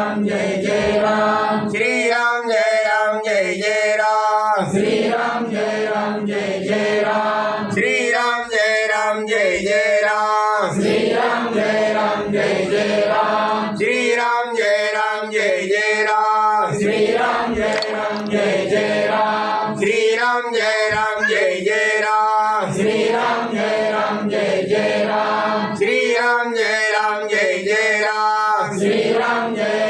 예랑 예예랑 스리랑 예랑 예예랑 스리랑 예랑 예예랑 스리랑 예랑 예예랑 스리랑 예랑 예예랑 스리랑 예랑 예예랑 스리랑 예랑 예예랑 스리랑 예랑 예예랑 스리랑 예랑 예예랑 스리랑 예랑 예예랑 스리랑 예